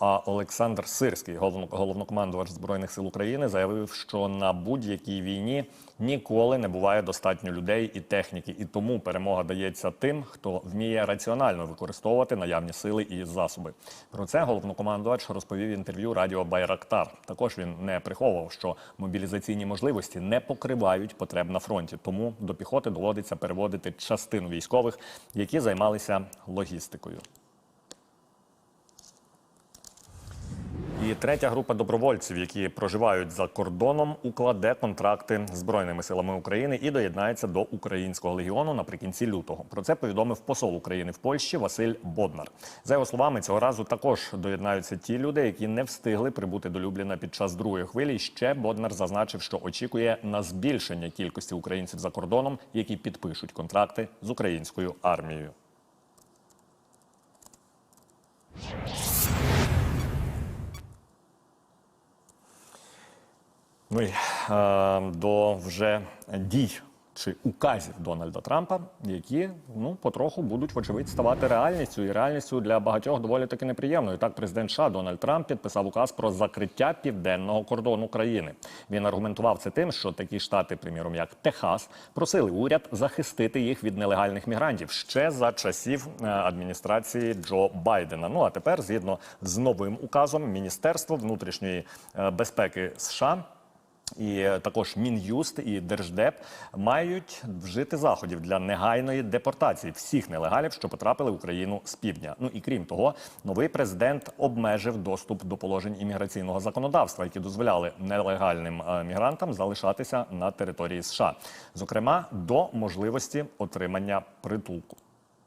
А Олександр Сирський, головно- головнокомандувач збройних сил України, заявив, що на будь-якій війні ніколи не буває достатньо людей і техніки, і тому перемога дається тим, хто вміє раціонально використовувати наявні сили і засоби. Про це головнокомандувач розповів інтерв'ю Радіо Байрактар. Також він не приховував, що мобілізаційні можливості не покривають потреб на фронті, тому до піхоти доводиться переводити частину військових, які займалися логістикою. Третя група добровольців, які проживають за кордоном, укладе контракти збройними силами України і доєднається до українського легіону наприкінці лютого. Про це повідомив посол України в Польщі Василь Боднар. За його словами, цього разу також доєднаються ті люди, які не встигли прибути до Любліна під час другої хвилі. Ще Боднар зазначив, що очікує на збільшення кількості українців за кордоном, які підпишуть контракти з українською армією. Ну і е, до вже дій чи указів Дональда Трампа, які ну потроху будуть вочевидь ставати реальністю, і реальністю для багатьох доволі таки неприємною. Так, президент США Дональд Трамп підписав указ про закриття південного кордону країни. Він аргументував це тим, що такі штати, приміром як Техас, просили уряд захистити їх від нелегальних мігрантів ще за часів е, адміністрації Джо Байдена. Ну а тепер, згідно з новим указом, Міністерство внутрішньої е, безпеки США і е, також Мін'юст і Держдеп мають вжити заходів для негайної депортації всіх нелегалів, що потрапили в Україну з півдня. Ну і крім того, новий президент обмежив доступ до положень імміграційного законодавства, які дозволяли нелегальним е, мігрантам залишатися на території США, зокрема до можливості отримання притулку.